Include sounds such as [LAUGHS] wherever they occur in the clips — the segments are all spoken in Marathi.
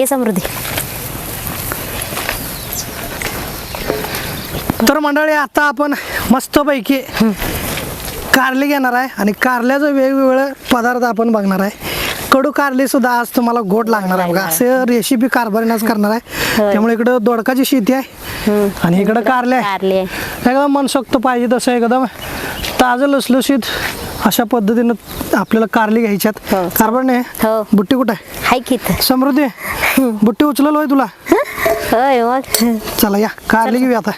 हे समृद्धी. तर मंडळी आता आपण मस्तपैकी कारले घेणार आहे आणि कारल्याचं वेगवेगळं पदार्थ आपण बघणार आहे. कडू कारले सुद्धा आज तुम्हाला गोड लागणार आहे. बघा असं रेसिपी कारभारीनाच करणार आहे. त्यामुळे इकडं दोडकाची शेती आहे आणि इकडं कारले आहे. एकदम मनसोक्त पाहिजे तसं एकदम ताजं लसलसीत अशा पद्धतीनं आपल्याला कारली घ्यायच्यात. हो. कारभारने हो. बुट्टी कुठं आहे. समृद्धी. बुट्टी उचलल होय तुला? होय मग चला या कारली घेऊया आता.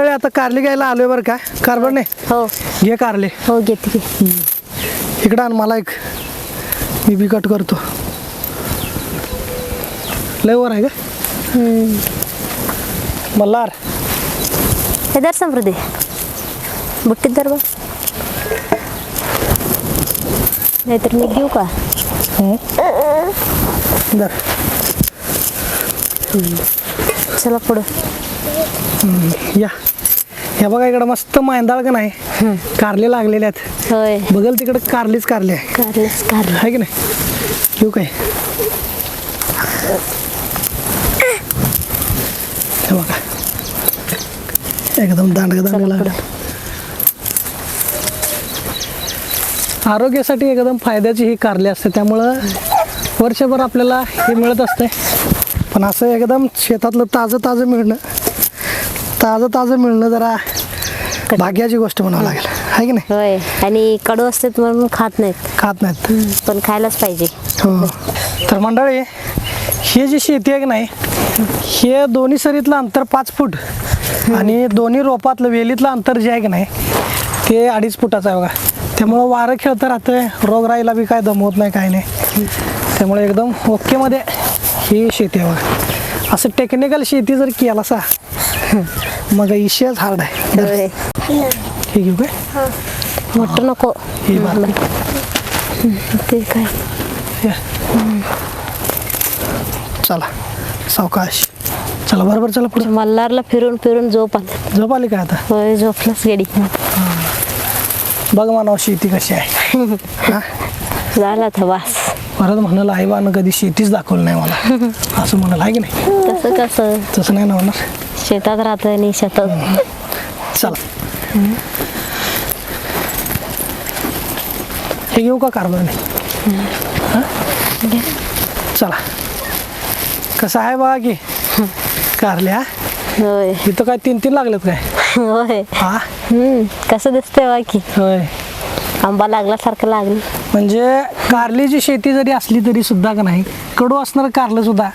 अरे, आता कारली घ्यायला आलोय बरं का? कारभारने हो. घे कारले. हो घेते की. इकडं आण मला एक. मी बी कट करतो. लय वर आहे का? मल्हार हे दर समृद्धी. बुट्टीत दर बघ. नाहीतर मी घेऊ का? दर चला पुढं. या. हे बघा इकडं मस्त मांदाळ का नाही? कारले लागलेले आहेत. होय. बघल तिकडं कारलीच कारले आहे कारलेच कारले. आहे की नाही? घेऊ काय? हे बघा. एकदम दांडग लागलं. आरोग्यासाठी एकदम फायद्याची ही कारली असते. त्यामुळं वर्षभर आपल्याला हे मिळत असते पण असं एकदम शेतातलं ताजं ताजं मिळणं ताजं ताजं मिळणं जरा भाग्याची गोष्ट म्हणावं लागेल. आहे की नाही? होय. आणि कडू असतात म्हणून खात नाहीत. खात नाहीत. पण खायलाच पाहिजे. हो. तर मंडळी हे जी शेती आहे की नाही हे दोन्ही सरीतलं अंतर पाच फूट आणि दोन्ही रोपातलं वेलीतलं अंतर जे आहे की नाही ते अडीच फुटाचं आहे बघा. त्यामुळं वारं खेळतं राहतं रोगराईला बी काय दमवत नाही काय नाही. त्यामुळे एकदम ओकेमध्ये ही शेती आहे असं टेक्निकल शेती जर केला सा मग इशेच हार्ड आहे. हे घेऊ काय? मोठं नको. हे. ते काय. चला सावकाश. चला बरोबर चला पुढे. मल्हारला फिरून फिरून झोप आली. झोप आली काय आता? होय झोपलाच गेडी बघ म्हणावं शेती कशी आहे. हा? [LAUGHS] झाला था वास. परत म्हणाल आई बानं कधी शेतीच दाखवलं नाही मला. [LAUGHS] असं म्हणाल आहे की नाही? तसं कसं? तसं नाही ना होणार. शेतात राहत आणि शेतात. चला. हे घेऊ का कारभार नाही? चला. कसं आहे बघा की? कारल्या? होय. इथं काय तीन तीन लागलेत काय? होय. हा? हम्म कसं दिसतंय बाकी होय. आंबा लागल्यासारखं लागलं. म्हणजे कारलीची शेती जरी असली तरी सुद्धा का नाही कडू असणारं कारलं सुद्धा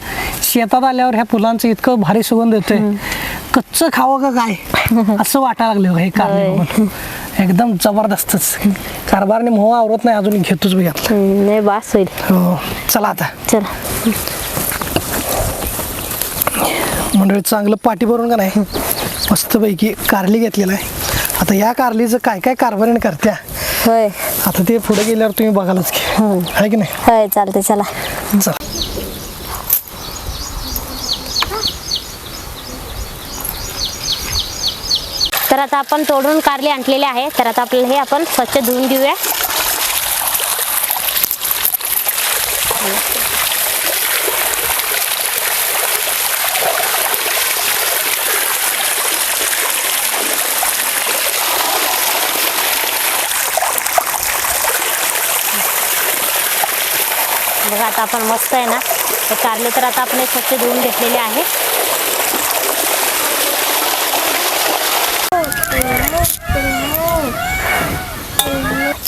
शेतात आल्यावर ह्या फुलांचं इतकं भारी सुगंध येतोय. कच्चं खावं का काय? [LAUGHS] असं वाटायला लागलं हे कारले. एकदम जबरदस्तच. कारभारने मोह आवरत नाही अजून घेतोच बघा. नाही बास होईल. हो चला आता. चला. मंडळी चांगलं पाठी भरून का नाही? मस्तपैकी कारली घेतलेलं आहे. आता या कारलीचं काय काय कारभारीने करत्या? होय. आता ते पुढे गेल्यावर तुम्ही बघालच की. आहे की नाही? होय चालते चला. चला. तर आता आपण तोडून कारले आणलेले आहे. तर आता आपल्याला हे आपण स्वच्छ धुवून घेऊया. बघा आता आपण मस्त आहे ना? हे कारले तर आता आपण स्वच्छ धुवून घेतलेले आहे.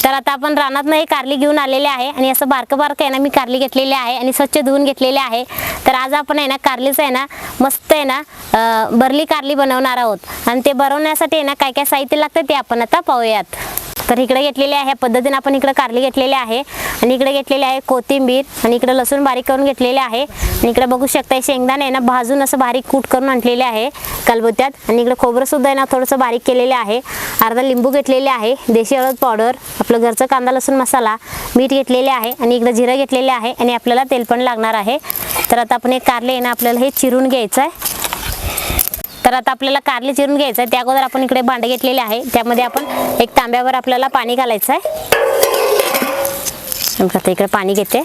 तर आता आपण रानात नाही कारली घेऊन आलेले आहे आणि असं बारकं बारकं आहे ना मी कारली घेतलेली आहे आणि स्वच्छ धुवून घेतलेले आहे. तर आज आपण आहे ना कारलीचं आहे ना मस्त आहे ना बरली कारली बनवणार आहोत. आणि ते बनवण्यासाठी आहे ना काय काय साहित्य लागतं ते आपण आता पाहूयात. तर इकडे घेतलेले आहे ह्या पद्धतीने आपण इकडे कारली घेतलेले आहे. आणि इकडे घेतलेले आहे कोथिंबीर आणि इकडे लसूण बारीक करून घेतलेले आहे. आणि इकडे बघू शकता शेंगदाणे आहे ना भाजून असं बारीक कूट करून आणलेले आहे कलबुत्यात. आणि इकडे खोबरंसुद्धा आहे ना थोडंसं बारीक केलेले आहे. अर्धा लिंबू घेतलेले आहे देशी हळद पावडर आपलं घरचं कांदा लसूण मसाला मीठ घेतलेले आहे. आणि इकडे जिरं घेतलेले आहे आणि आपल्याला तेल पण लागणार आहे. तर आता आपण हे कारले आहे ना आपल्याला हे चिरून घ्यायचं आहे तर आता आपल्याला कारले चिरून घ्यायचं आहे. त्या अगोदर आपण इकडे भांडे घेतलेले आहे. त्यामध्ये आपण एक तांब्यावर आपल्याला पाणी घालायचं आहे. आता इकडे पाणी घेते.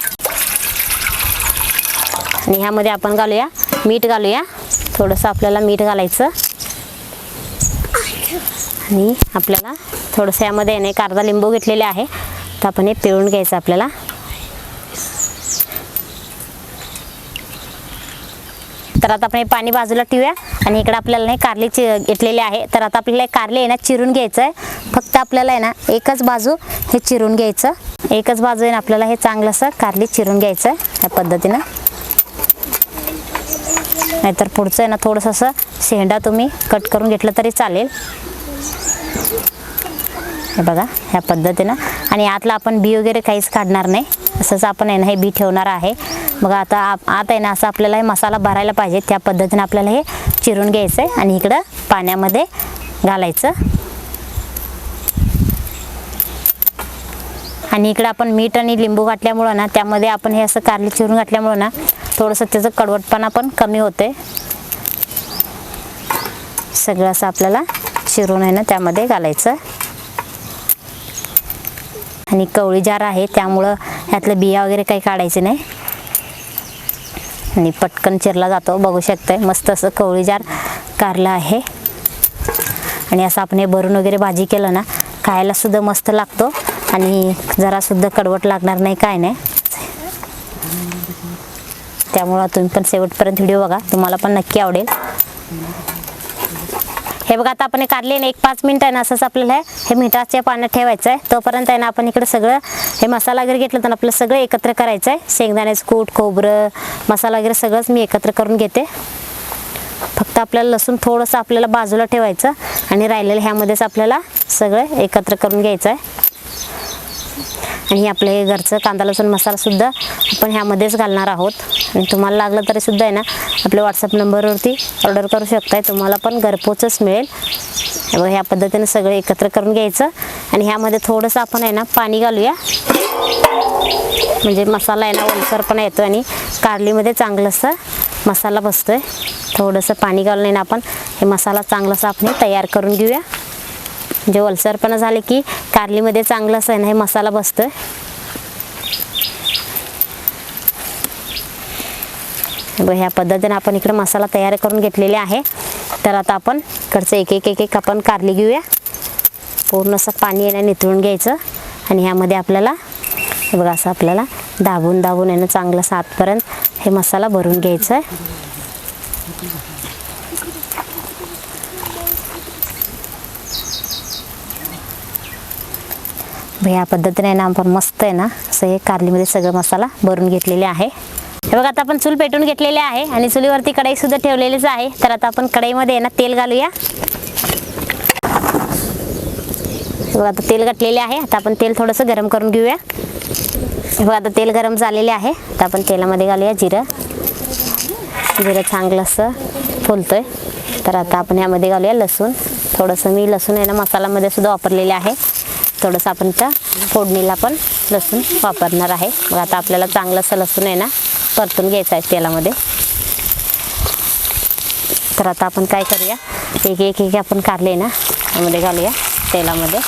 आणि ह्यामध्ये आपण घालूया मीठ घालूया. थोडंसं आपल्याला मीठ घालायचं. आणि आपल्याला थोडंसं यामध्ये याने एक अर्धा लिंबू घेतलेले आहे. तर आपण हे पिळून घ्यायचं आपल्याला. तर आता आपण हे पाणी बाजूला ठेवूया. आणि इकडे आपल्याला नाही कारले चि घेतलेले आहे. तर आता आपल्याला कारले आहे ना चिरून घ्यायचं आहे फक्त आपल्याला आहे ना एकच बाजू हे चिरून घ्यायचं. एकच बाजू आहे ना आपल्याला हे चांगलं असं कारली चिरून घ्यायचं आहे ह्या पद्धतीनं. नाहीतर पुढचं आहे ना थोडंसं असं शेंडा तुम्ही कट करून घेतलं तरी चालेल. हे बघा ह्या पद्धतीनं. आणि आतला आपण बी वगैरे काहीच काढणार नाही. असंच आपण आहे ना हे बी ठेवणार आहे. बघा आता आता आहे ना असं आपल्याला हे मसाला भरायला पाहिजे. त्या पद्धतीनं आपल्याला हे चिरून घ्यायचं आहे आणि इकडं पाण्यामध्ये घालायचं. आणि इकडं आपण मीठ आणि लिंबू घातल्यामुळं ना त्यामध्ये आपण हे असं कारले चिरून घातल्यामुळं ना थोडंसं त्याचं कडवटपणा पण कमी होते सगळं असं आपल्याला चिरून आहे ना त्यामध्ये घालायचं. आणि कवळी जार आहे त्यामुळं ह्यातलं बिया वगैरे काही काढायचे नाही. आणि पटकन चिरला जातो. बघू शकतोय मस्त असं कवळीजार कारलं आहे. आणि असं आपण हे भरून वगैरे भाजी केलं ना खायला सुद्धा मस्त लागतो. आणि जरा सुद्धा कडवट लागणार नाही काय नाही. त्यामुळं तुम्ही पण शेवटपर्यंत व्हिडिओ बघा. तुम्हाला पण नक्की आवडेल. हे बघा आता आपण काढले ना एक पाच मिनिटं आहे ना असंच आपल्याला हे- हे मिठाच्या पाण्यात ठेवायचं आहे तोपर्यंत आहे ना आपण इकडे सगळं हे मसाला वगैरे घेतलं तर आपलं सगळं एकत्र करायचं आहे शेंगदाण्याचं कूट खोबरं मसाला वगैरे सगळंच मी एकत्र करून घेते. फक्त आपल्याला लसूण थोडंसं आपल्याला बाजूला ठेवायचं आणि राहिलेलं ह्यामध्येच आपल्याला सगळं एकत्र करून घ्यायचं आहे आणि हे आपलं हे घरचं कांदा लसूण मसालासुद्धा आपण ह्यामध्येच घालणार आहोत. आणि तुम्हाला लागलं तरी सुद्धा आहे ना आपल्या व्हॉट्सअप नंबरवरती ऑर्डर करू शकताय. तुम्हाला पण घरपोचच मिळेल. बघा ह्या पद्धतीने सगळं एकत्र करून घ्यायचं. आणि ह्यामध्ये थोडंसं आपण आहे ना पाणी घालूया. म्हणजे मसाला आहे ना ओलसरपणा येतो आणि कारलीमध्ये चांगलंसं मसाला बसतोय. थोडंसं पाणी घालून आहे ना आपण हे मसाला चांगलासा आपण तयार करून घेऊया. म्हणजे ओलसरपणा झाले की कारलीमध्ये चांगलं असं आहे ना हे मसाला बसतोय. बघ ह्या पद्धतीने आपण इकडे मसाला तयार करून घेतलेले आहे. तर आता आपण इकडचं एक एक एक एक आपण कारली घेऊया. पूर्ण असं पाणी येणं निथळून घ्यायचं. आणि ह्यामध्ये आपल्याला बघा असं आपल्याला दाबून दाबून येणं चांगलं सातपर्यंत हे मसाला भरून घ्यायचं आहे. ह्या पद्धतीने ना आपण मस्त आहे ना असं हे कारलीमध्ये सगळं मसाला भरून घेतलेले आहे. हे बघा आता आपण चूल पेटून घेतलेले आहे आणि चुलीवरती कढई सुद्धा ठेवलेलीच आहे. तर आता आपण कढईमध्ये आहे ना तेल घालूया. हे बघा आता तेल घातलेले आहे. आता आपण तेल थोडंसं गरम करून घेऊया. हे बघा आता तेल गरम झालेले आहे. आता आपण तेलामध्ये घालूया जिरं. जिरं चांगलं असं फुलतोय. तर आता आपण यामध्ये घालूया लसूण. थोडंसं मी लसूण आहे ना मसालामध्ये सुद्धा वापरलेले आहे. थोडंसं आपण त्या फोडणीला पण लसूण वापरणार आहे. मग आता आपल्याला चांगलं असं लसूण आहे ना परतून घ्यायचं आहे तेलामध्ये. तर आता आपण काय करूया? एक एक एक आपण काढले ना त्यामध्ये घालूया तेलामध्ये.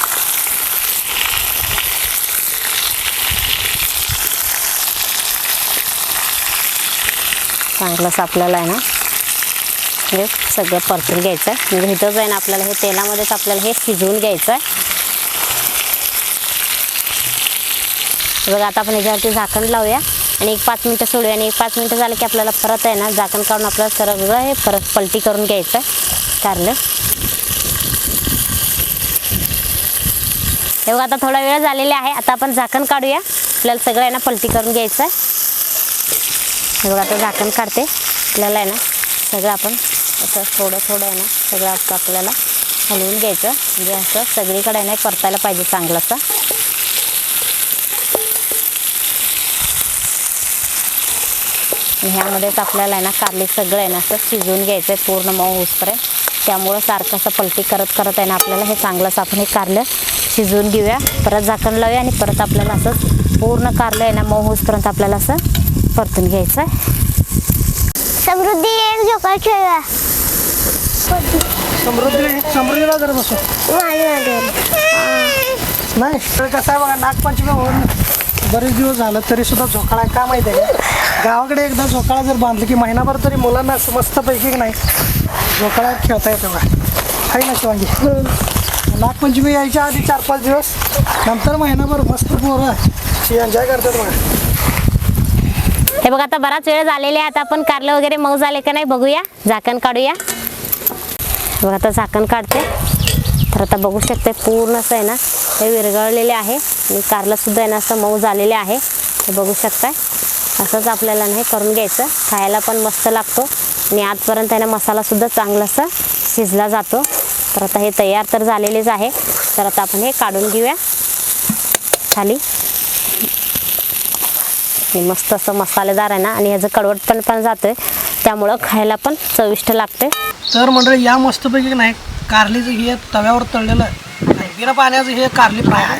चांगलंच आपल्याला आहे ना हे सगळं परतून घ्यायचं आहे. म्हणजे इथंच आहे ना आपल्याला हे तेलामध्येच आपल्याला हे शिजवून घ्यायचं आहे. बघा आता आपण याच्यावरती झाकण लावूया. आणि एक पाच मिनटं सोडूया. आणि एक पाच मिनटं झालं की आपल्याला परत आहे ना झाकण काढून आपल्याला सगळं हे परत पलटी करून घ्यायचं कारलं हे बघा आता थोडा वेळ झालेला आहे. आता आपण झाकण काढूया. आपल्याला सगळं आहे ना पलटी करून घ्यायचं आहे. हे बघा आता झाकण काढते. आपल्याला आहे ना सगळं आपण असं थोडं थोडं आहे ना सगळं असं आपल्याला हलवून घ्यायचं म्हणजे असं सगळीकडे आहे ना परतायला पाहिजे चांगलं असं. ह्यामध्येच आपल्याला आहे ना कारली सगळं आहे ना असं शिजवून घ्यायचं आहे पूर्ण मऊ होसपर्यंत त्यामुळं सारखं असं पलटी करत करत आहे ना आपल्याला हे चांगलंच आपण हे कारलं शिजवून घेऊया. परत झाकण लावूया आणि परत आपल्याला असंच पूर्ण कारलं आहे ना मऊ होसपर्यंत आपल्याला असं परतून घ्यायचं आहे समृद्धी एक झोका खेळूया समृद्धी समृद्धीला जर बसू माझ्या नाही तर कसं आहे बघा नागपंचमी होऊन बरेच दिवस झालं तरी सुद्धा झोकाळा का माहिती आहे? गावाकडे एकदा झोकाळा जर बांधलं की महिनाभर तरी मुलांना असं मस्तपैकी की नाही झोकाळा खेळता येतो का आहे ना शिवांगी? नागपंचमी यायच्या आधी चार पाच दिवस नंतर महिनाभर मस्त पोरं एन्जॉय करतात बघा. हे बघा आता बराच वेळ झालेला आहे. आता आपण कारलं वगैरे मऊ झाले का नाही बघूया. झाकण काढूया. बघा आता झाकण काढते. तर आता बघू शकते पूर्ण असं आहे ना. हे विरघळलेले आहे. आणि कारलं सुद्धा आहे ना असं मऊ झालेले आहे. हे बघू शकताय. असंच आपल्याला नाही हे करून घ्यायचं. खायला पण मस्त लागतो. आणि आजपर्यंत आहे ना मसालासुद्धा शिजला जातो. तर आता हे तयार तर झालेलेच आहे. तर आता आपण हे काढून घेऊया. खाली आणि मस्त असं मसालेदार आहे ना आणि ह्याचं कडवटपण पण जातं त्यामुळं खायला पण चविष्ट लागते तर मंडळी या मस्तपैकी नाही कारलीचं हे तव्यावर तळलेलं आणि बिना पाण्याचं हे कारली फ्राय आहे.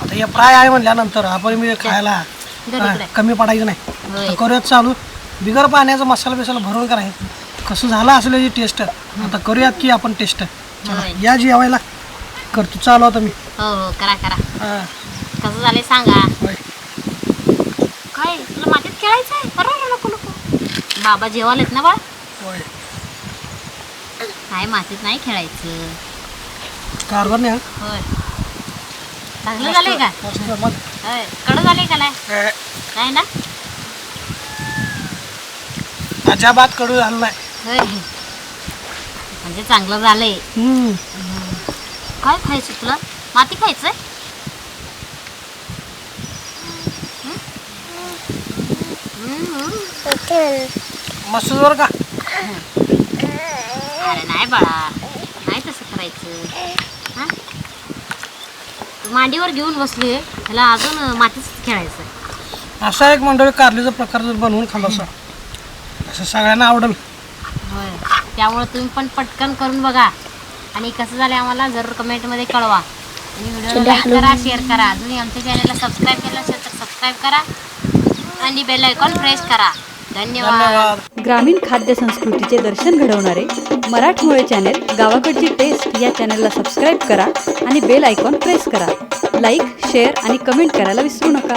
आता हे फ्राय आहे म्हणल्यानंतर आपण मी खायला हा, कमी पडायचं नाही. आता करूयात चालू. बिगर पाण्याचा मसाला बिसाला भरून करायचं. कसं झालं असेल याची टेस्ट आता करूयात की आपण टेस्ट या जेवायला. करतो. चालू आता मी. हो हो करा करा. हा, कसं झालंय सांगा. होय. काय तुला मातीत खेळायचं आहे? बरं नको नको. बाबा जेवालेत ना होय. काय मातीत नाही खेळायचं. कारभार नाही होय. चांगलं झालंय का? होय कडं झालंय का नाही? ना? अजिबात कडू झालं नाही. होय. म्हणजे चांगलं झालंय. हम्म. काय खायचं तुला? माती खायचंय मस्त जोर का? अरे नाही बाळा नाही तसं करायचं? तू मांडीवर घेऊन बसली त्याला अजून मातीच खेळायचं असा एक मंडळी कारलीचा प्रकार जर बनवून खाल्ला असं असं सगळ्यांना आवडेल. होय. त्यामुळे तुम्ही पण पटकन करून बघा. आणि कसं झालं आम्हाला जरूर कमेंटमध्ये कळवा. आणि व्हिडिओला लाईक करा शेअर करा. अजूनही आमच्या चॅनलला सबस्क्राईब केलं असेल तर सबस्क्राईब करा. आणि बेल आयकॉन प्रेस करा. धन्यवाद. धन्यवाद. ग्रामीण खाद्य संस्कृतीचे दर्शन घडवणारे मराठमोळे चॅनेल गावाकडची टेस्ट या चॅनलला सबस्क्राईब करा आणि बेल आयकॉन प्रेस करा. लाईक शेअर आणि कमेंट करायला विसरू नका.